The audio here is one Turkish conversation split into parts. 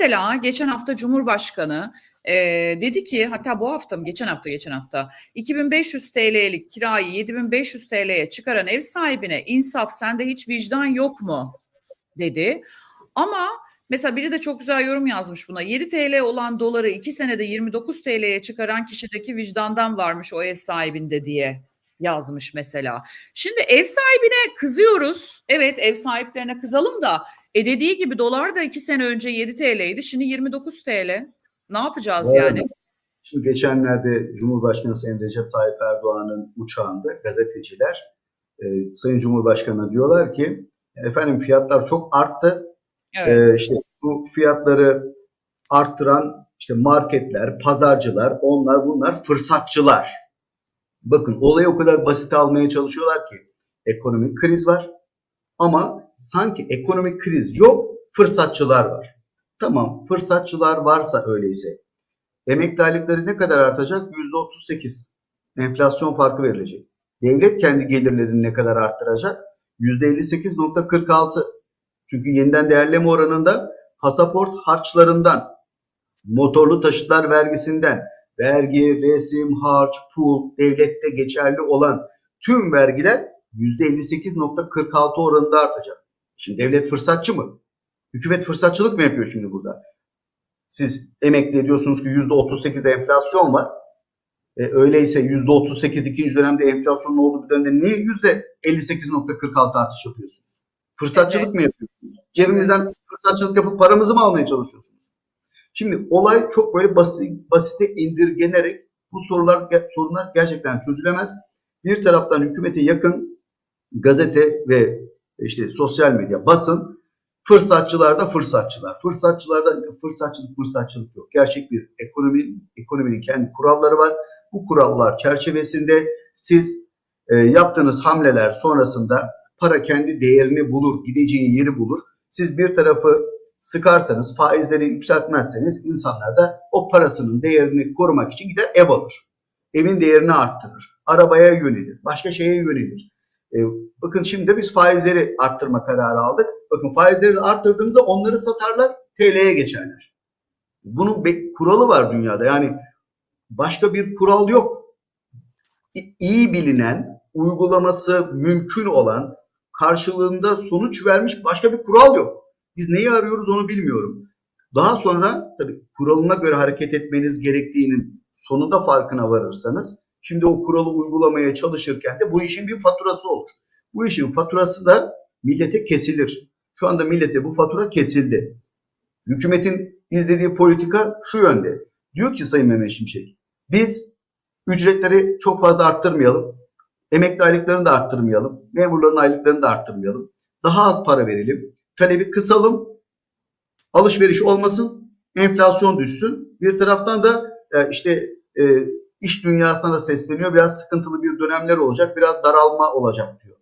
Mesela geçen hafta Cumhurbaşkanı e, dedi ki hatta bu hafta mı geçen hafta geçen hafta 2500 TL'lik kirayı 7500 TL'ye çıkaran ev sahibine insaf sende hiç vicdan yok mu dedi. Ama mesela biri de çok güzel yorum yazmış buna. 7 TL olan doları 2 senede 29 TL'ye çıkaran kişideki vicdandan varmış o ev sahibinde diye yazmış mesela. Şimdi ev sahibine kızıyoruz. Evet ev sahiplerine kızalım da e dediği gibi dolar da 2 sene önce 7 TL'ydi. Şimdi 29 TL. Ne yapacağız Doğru. yani? Şimdi geçenlerde Cumhurbaşkanı Sayın Recep Tayyip Erdoğan'ın uçağında gazeteciler e, Sayın Cumhurbaşkanı'na diyorlar ki efendim fiyatlar çok arttı. Evet. E, işte bu fiyatları arttıran işte marketler, pazarcılar, onlar bunlar fırsatçılar. Bakın olayı o kadar basit almaya çalışıyorlar ki ekonomik kriz var ama sanki ekonomik kriz yok, fırsatçılar var. Tamam, fırsatçılar varsa öyleyse emekli aylıkları ne kadar artacak? %38. Enflasyon farkı verilecek. Devlet kendi gelirlerini ne kadar arttıracak? %58.46. Çünkü yeniden değerleme oranında pasaport harçlarından, motorlu taşıtlar vergisinden, vergi, resim, harç, pul, devlette geçerli olan tüm vergiler %58.46 oranında artacak. Şimdi devlet fırsatçı mı? Hükümet fırsatçılık mı yapıyor şimdi burada? Siz emekli ediyorsunuz ki %38 enflasyon var. E, öyleyse %38 ikinci dönemde enflasyonun olduğu bir dönemde niye %58.46 artış yapıyorsunuz? Fırsatçılık Evet. mı yapıyorsunuz? Cebimizden fırsatçılık yapıp paramızı mı almaya çalışıyorsunuz? Şimdi olay çok böyle basit, basite indirgenerek bu sorular sorunlar gerçekten çözülemez. Bir taraftan hükümete yakın gazete ve işte sosyal medya, basın Fırsatçılar da fırsatçılar. Fırsatçılarda fırsatçılık fırsatçılık yok. Gerçek bir ekonomi, ekonominin kendi kuralları var. Bu kurallar çerçevesinde siz e, yaptığınız hamleler sonrasında para kendi değerini bulur, gideceği yeri bulur. Siz bir tarafı sıkarsanız, faizleri yükseltmezseniz insanlar da o parasının değerini korumak için gider ev alır. Evin değerini arttırır. Arabaya yönelir, başka şeye yönelir. E, bakın şimdi biz faizleri arttırma kararı aldık. Bakın faizleri de arttırdığımızda onları satarlar, TL'ye geçerler. Bunun bir kuralı var dünyada. Yani başka bir kural yok. İyi bilinen, uygulaması mümkün olan, karşılığında sonuç vermiş başka bir kural yok. Biz neyi arıyoruz onu bilmiyorum. Daha sonra tabii kuralına göre hareket etmeniz gerektiğinin sonunda farkına varırsanız şimdi o kuralı uygulamaya çalışırken de bu işin bir faturası olur. Bu işin faturası da millete kesilir. Şu anda millete bu fatura kesildi. Hükümetin izlediği politika şu yönde. Diyor ki Sayın Mehmet Şimşek, biz ücretleri çok fazla arttırmayalım. Emekli aylıklarını da arttırmayalım. Memurların aylıklarını da arttırmayalım. Daha az para verelim. Talebi kısalım. Alışveriş olmasın. Enflasyon düşsün. Bir taraftan da e, işte e, iş dünyasına da sesleniyor. Biraz sıkıntılı bir dönemler olacak. Biraz daralma olacak diyor.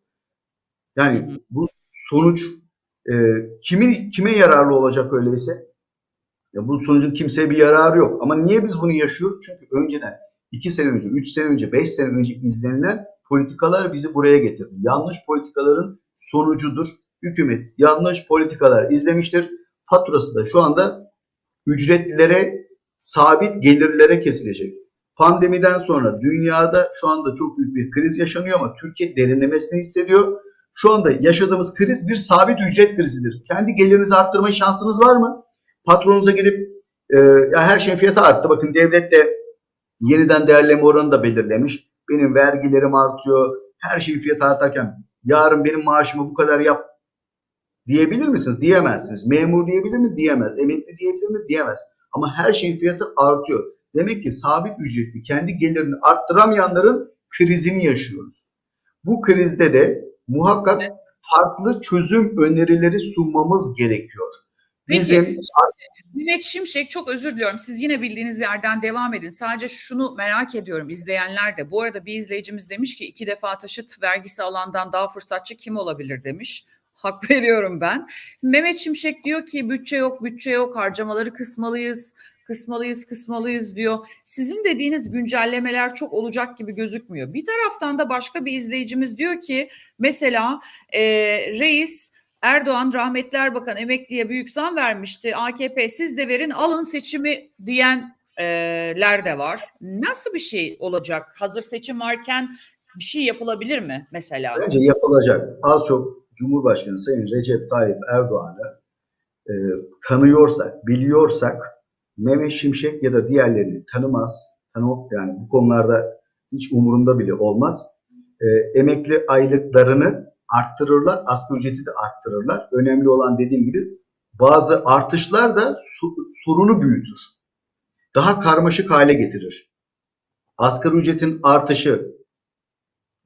Yani bu sonuç e, kimin kime yararlı olacak öyleyse? Ya bu sonucun kimseye bir yararı yok. Ama niye biz bunu yaşıyoruz? Çünkü önceden 2 sene önce, 3 sene önce, 5 sene önce izlenilen politikalar bizi buraya getirdi. Yanlış politikaların sonucudur. Hükümet yanlış politikalar izlemiştir. Faturası da şu anda ücretlilere, sabit gelirlere kesilecek. Pandemiden sonra dünyada şu anda çok büyük bir kriz yaşanıyor ama Türkiye derinlemesine hissediyor. Şu anda yaşadığımız kriz bir sabit ücret krizidir. Kendi gelirinizi arttırma şansınız var mı? Patronunuza gidip e, ya her şeyin fiyatı arttı. Bakın devlet de yeniden değerleme oranı da belirlemiş. Benim vergilerim artıyor. Her şeyin fiyatı artarken yarın benim maaşımı bu kadar yap diyebilir misiniz? Diyemezsiniz. Memur diyebilir mi? Diyemez. Emekli diyebilir mi? Diyemez. Ama her şeyin fiyatı artıyor. Demek ki sabit ücretli kendi gelirini arttıramayanların krizini yaşıyoruz. Bu krizde de muhakkak Evet. farklı çözüm önerileri sunmamız gerekiyor. Peki. Bizim Mehmet Şimşek çok özür diliyorum. Siz yine bildiğiniz yerden devam edin. Sadece şunu merak ediyorum izleyenler de. Bu arada bir izleyicimiz demiş ki iki defa taşıt vergisi alandan daha fırsatçı kim olabilir demiş. Hak veriyorum ben. Mehmet Şimşek diyor ki bütçe yok, bütçe yok, harcamaları kısmalıyız, kısmalıyız, kısmalıyız diyor. Sizin dediğiniz güncellemeler çok olacak gibi gözükmüyor. Bir taraftan da başka bir izleyicimiz diyor ki mesela e, reis Erdoğan rahmetli Erbakan emekliye büyük zam vermişti. AKP siz de verin alın seçimi diyenler de var. Nasıl bir şey olacak? Hazır seçim varken bir şey yapılabilir mi mesela? Bence yapılacak. Az çok Cumhurbaşkanı Sayın Recep Tayyip Erdoğan'ı e, tanıyorsak, biliyorsak Mehmet Şimşek ya da diğerlerini tanımaz. Tanı, yani bu konularda hiç umurunda bile olmaz. E, emekli aylıklarını arttırırlar, asgari ücreti de arttırırlar. Önemli olan dediğim gibi bazı artışlar da sorunu büyütür. Daha karmaşık hale getirir. Asgari ücretin artışı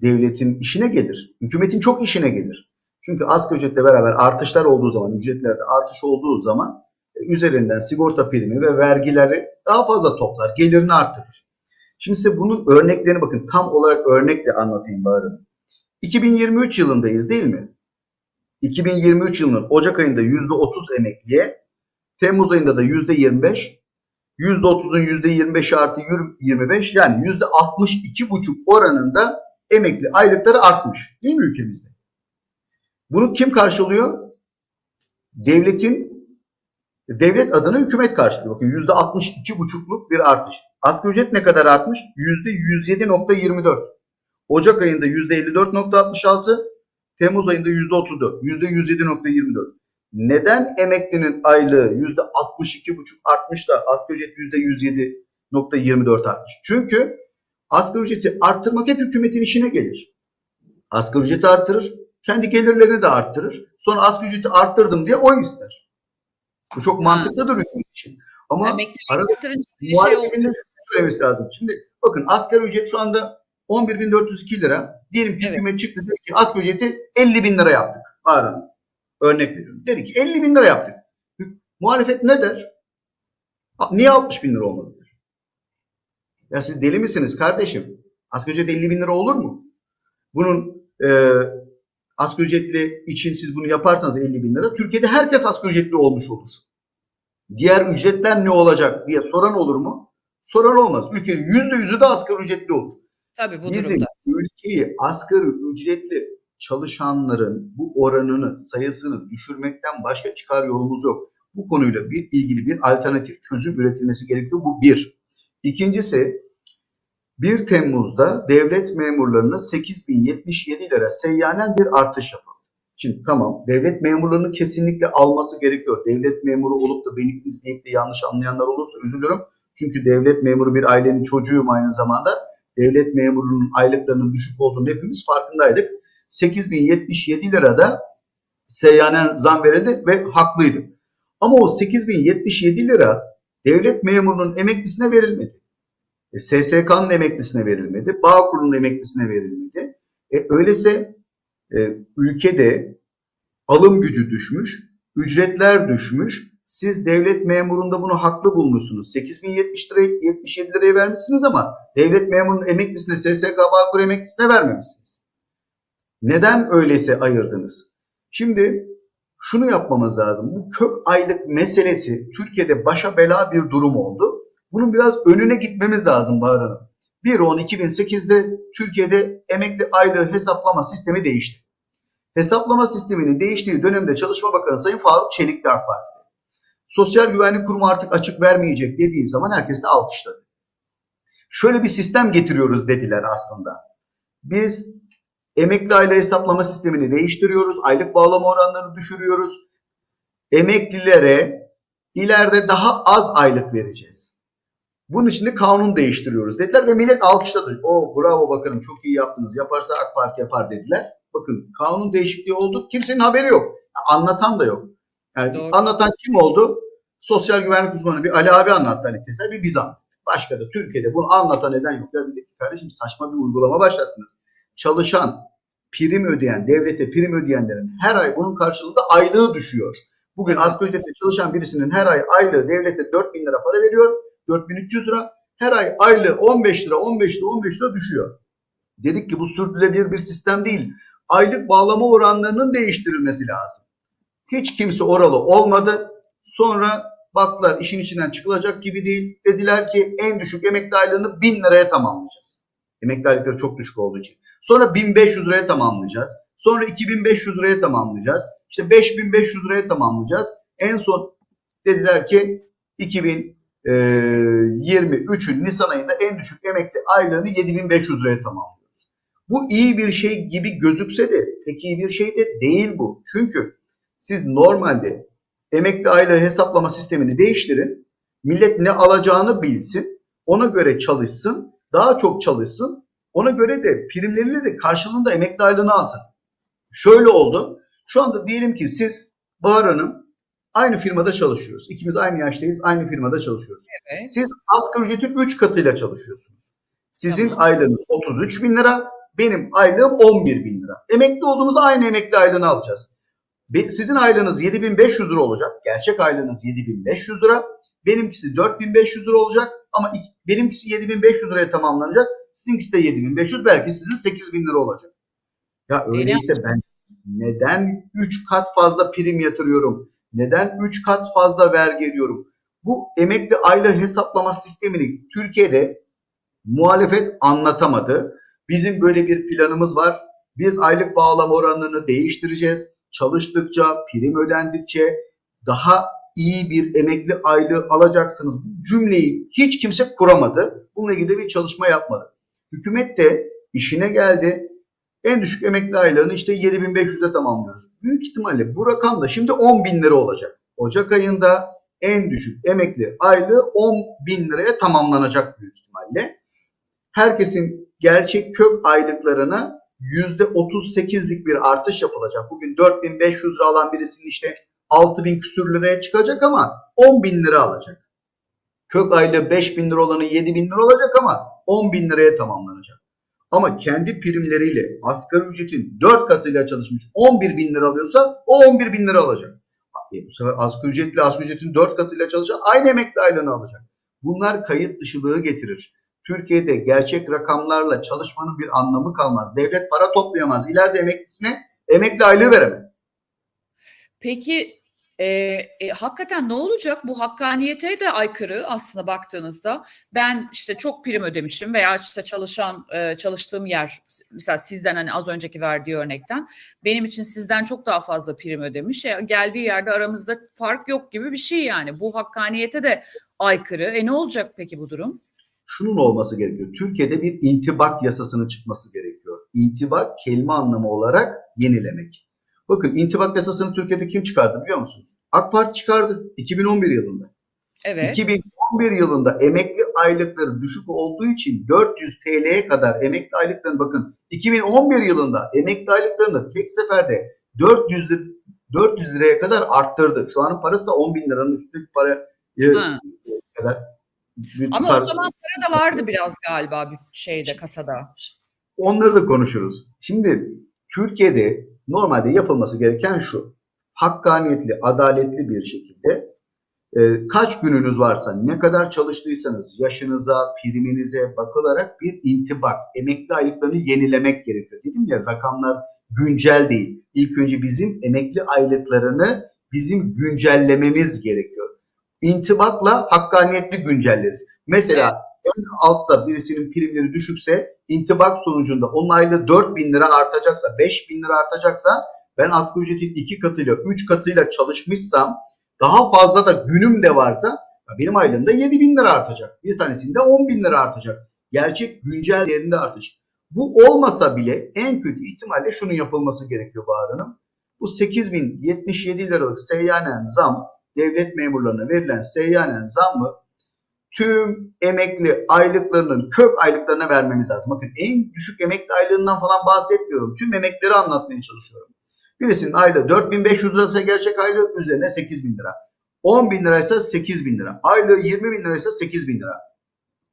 devletin işine gelir. Hükümetin çok işine gelir. Çünkü asgari ücretle beraber artışlar olduğu zaman, ücretlerde artış olduğu zaman üzerinden sigorta primi ve vergileri daha fazla toplar, gelirini artırır. Şimdi size bunun örneklerini bakın tam olarak örnekle anlatayım bari. 2023 yılındayız değil mi? 2023 yılının Ocak ayında %30 emekliye, Temmuz ayında da %25, %30'un %25 artı 25 yani %62,5 oranında emekli aylıkları artmış değil mi ülkemizde? Bunu kim karşılıyor? Devletin devlet adına hükümet karşılıyor. Bakın %62,5'luk bir artış. Asgari ücret ne kadar artmış? %107,24. Ocak ayında %54,66, Temmuz ayında %34, %107,24. Neden emeklinin aylığı %62,5 artmış da asgari ücret %107,24 artmış? Çünkü asgari ücreti arttırmak hep hükümetin işine gelir. Asgari ücreti arttırır, kendi gelirlerini de arttırır. Sonra asgari ücreti arttırdım diye o ister. Bu çok mantıklıdır hükümet için. Ama Emekli arada şey muhalefetin söylemesi lazım. Şimdi bakın asgari ücret şu anda 11.402 lira. Diyelim ki Evet. hükümet çıktı dedi ki asgari ücreti 50 bin lira yaptık. Bağırın. Örnek veriyorum. Dedi ki 50 bin lira yaptık. Muhalefet ne der? Niye 60 bin lira olmadı? der. Ya siz deli misiniz kardeşim? Asgari ücret 50 bin lira olur mu? Bunun e, asgari ücretli için siz bunu yaparsanız 50 bin lira Türkiye'de herkes asgari ücretli olmuş olur. Diğer ücretler ne olacak diye soran olur mu? Soran olmaz. Ülkenin yüzde yüzü de asgari ücretli olur. Tabii bu Bizim durumda. ülkeyi asgari ücretli çalışanların bu oranını, sayısını düşürmekten başka çıkar yolumuz yok. Bu konuyla bir ilgili bir alternatif çözüm üretilmesi gerekiyor. Bu bir. İkincisi 1 Temmuz'da devlet memurlarına 8077 lira seyyanen bir artış yapıldı. Şimdi tamam devlet memurlarının kesinlikle alması gerekiyor. Devlet memuru olup da beni izleyip de yanlış anlayanlar olursa üzülürüm. Çünkü devlet memuru bir ailenin çocuğuyum aynı zamanda. Devlet memurunun aylıklarının düşük olduğunu hepimiz farkındaydık. 8077 lirada seyyanen zam verildi ve haklıydı. Ama o 8077 lira devlet memurunun emeklisine verilmedi. E, SSK'nın emeklisine verilmedi. Bağkur'un emeklisine verilmedi. E, öyleyse e, ülkede alım gücü düşmüş, ücretler düşmüş. Siz devlet memurunda bunu haklı bulmuşsunuz. 8070 lirayı 77 liraya vermişsiniz ama devlet memurunun emeklisine SSK Bağkur emeklisine vermemişsiniz. Neden öyleyse ayırdınız? Şimdi şunu yapmamız lazım. Bu kök aylık meselesi Türkiye'de başa bela bir durum oldu. Bunun biraz önüne gitmemiz lazım Bahar Hanım. 1-10-2008'de Türkiye'de emekli aylığı hesaplama sistemi değişti. Hesaplama sisteminin değiştiği dönemde Çalışma Bakanı Sayın Faruk Çelik'ti AK Parti. Sosyal Güvenlik Kurumu artık açık vermeyecek dediği zaman herkes de alkışladı. Şöyle bir sistem getiriyoruz dediler aslında. Biz emekli aylığı hesaplama sistemini değiştiriyoruz. Aylık bağlama oranlarını düşürüyoruz. Emeklilere ileride daha az aylık vereceğiz. Bunun için de kanun değiştiriyoruz dediler ve millet alkışladı. O bravo bakanım çok iyi yaptınız. Yaparsa AK Parti yapar dediler. Bakın kanun değişikliği oldu. Kimsenin haberi yok. Anlatan da yok. Yani Doğru. anlatan kim oldu? Sosyal güvenlik uzmanı bir Ali abi anlattı Ali Teser, bir biz anlattık. Başka da Türkiye'de bunu anlatan neden yok. Ya dedik kardeşim saçma bir uygulama başlattınız. Çalışan, prim ödeyen, devlete prim ödeyenlerin her ay bunun karşılığında aylığı düşüyor. Bugün asgari ücretle çalışan birisinin her ay aylığı devlete 4 bin lira para veriyor. 4300 lira. Her ay aylığı 15 lira, 15 lira, 15 lira düşüyor. Dedik ki bu sürdürülebilir bir sistem değil. Aylık bağlama oranlarının değiştirilmesi lazım. Hiç kimse oralı olmadı. Sonra baktılar işin içinden çıkılacak gibi değil. Dediler ki en düşük emekli aylığını 1000 liraya tamamlayacağız. Emekli aylıkları çok düşük olduğu için. Sonra 1500 liraya tamamlayacağız. Sonra 2500 liraya tamamlayacağız. İşte 5500 liraya tamamlayacağız. En son dediler ki 2023'ün Nisan ayında en düşük emekli aylığını 7500 liraya tamamlıyoruz. Bu iyi bir şey gibi gözükse de pek iyi bir şey de değil bu. Çünkü siz normalde emekli aylığı hesaplama sistemini değiştirin. Millet ne alacağını bilsin. Ona göre çalışsın. Daha çok çalışsın. Ona göre de primleriyle de karşılığında emekli aylığını alsın. Şöyle oldu. Şu anda diyelim ki siz Bahar Hanım aynı firmada çalışıyoruz. İkimiz aynı yaştayız. Aynı firmada çalışıyoruz. Evet. Siz asgari ücretin 3 katıyla çalışıyorsunuz. Sizin Tamam. aylığınız 33 bin lira. Benim aylığım 11 bin lira. Emekli olduğumuzda aynı emekli aylığını alacağız. Sizin aylığınız 7500 lira olacak. Gerçek aylığınız 7500 lira. Benimkisi 4500 lira olacak. Ama benimkisi 7500 liraya tamamlanacak. Sizinkisi de 7500. Belki sizin 8000 lira olacak. Ya öyleyse ben neden 3 kat fazla prim yatırıyorum? Neden 3 kat fazla vergi ediyorum? Bu emekli aylığı hesaplama sistemini Türkiye'de muhalefet anlatamadı. Bizim böyle bir planımız var. Biz aylık bağlama oranını değiştireceğiz. Çalıştıkça, prim ödendikçe daha iyi bir emekli aylığı alacaksınız. Bu cümleyi hiç kimse kuramadı. Bununla ilgili bir çalışma yapmadı. Hükümet de işine geldi. En düşük emekli aylığını işte 7500'e tamamlıyoruz. Büyük ihtimalle bu rakam da şimdi 10 bin lira olacak. Ocak ayında en düşük emekli aylığı 10 bin liraya tamamlanacak büyük ihtimalle. Herkesin gerçek kök aylıklarına %38'lik bir artış yapılacak. Bugün 4500 lira alan birisinin işte 6000 küsür liraya çıkacak ama 10 bin lira alacak. Kök aylığı 5000 lira olanı 7000 lira olacak ama 10 bin liraya tamamlanacak. Ama kendi primleriyle asgari ücretin 4 katıyla çalışmış 11 bin lira alıyorsa o 11 bin lira alacak. E bu sefer asgari ücretli asgari ücretin 4 katıyla çalışan aynı emekli aylığını alacak. Bunlar kayıt dışılığı getirir. Türkiye'de gerçek rakamlarla çalışmanın bir anlamı kalmaz. Devlet para toplayamaz. İleride emeklisine emekli aylığı veremez. Peki e, e, hakikaten ne olacak? Bu hakkaniyete de aykırı aslında baktığınızda. Ben işte çok prim ödemişim veya işte çalışan e, çalıştığım yer mesela sizden hani az önceki verdiği örnekten benim için sizden çok daha fazla prim ödemiş. E, geldiği yerde aramızda fark yok gibi bir şey yani. Bu hakkaniyete de aykırı. E ne olacak peki bu durum? Şunun olması gerekiyor. Türkiye'de bir intibak yasasının çıkması gerekiyor. İntibak kelime anlamı olarak yenilemek. Bakın intibak yasasını Türkiye'de kim çıkardı biliyor musunuz? AK Parti çıkardı 2011 yılında. Evet. 2011 yılında emekli aylıkları düşük olduğu için 400 TL'ye kadar emekli aylıklarını bakın 2011 yılında emekli aylıklarını tek seferde 400 lir- 400 liraya kadar arttırdı. Şu anın parası da 10 bin liranın üstünde bir para e, Ha. kadar. Ama para- o zaman para da vardı biraz galiba bir şeyde kasada. Onları da konuşuruz. Şimdi Türkiye'de normalde yapılması gereken şu. Hakkaniyetli, adaletli bir şekilde e, kaç gününüz varsa, ne kadar çalıştıysanız yaşınıza, priminize bakılarak bir intibak, emekli aylıklarını yenilemek gerekiyor. Dedim ya rakamlar güncel değil. İlk önce bizim emekli aylıklarını bizim güncellememiz gerekiyor. İntibakla hakkaniyetli güncelleriz. Mesela en altta birisinin primleri düşükse intibak sonucunda onun aylığı 4 bin lira artacaksa 5 bin lira artacaksa ben asgari ücretin 2 katıyla 3 katıyla çalışmışsam daha fazla da günüm de varsa benim aylığım da 7 bin lira artacak. Bir tanesinde 10 bin lira artacak. Gerçek güncel değerinde artış. Bu olmasa bile en kötü ihtimalle şunun yapılması gerekiyor Bahar Hanım. Bu 8077 liralık seyyanen zam devlet memurlarına verilen seyyanen zammı tüm emekli aylıklarının kök aylıklarına vermemiz lazım. Bakın en düşük emekli aylığından falan bahsetmiyorum. Tüm emekleri anlatmaya çalışıyorum. Birisinin aylığı 4500 liraysa gerçek aylığı üzerine 8000 lira. 10 bin liraysa 8 bin lira. Aylığı 20 bin liraysa 8 bin lira.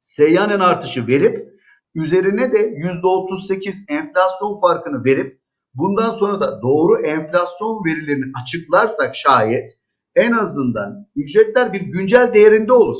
Seyyanen artışı verip üzerine de %38 enflasyon farkını verip bundan sonra da doğru enflasyon verilerini açıklarsak şayet en azından ücretler bir güncel değerinde olur.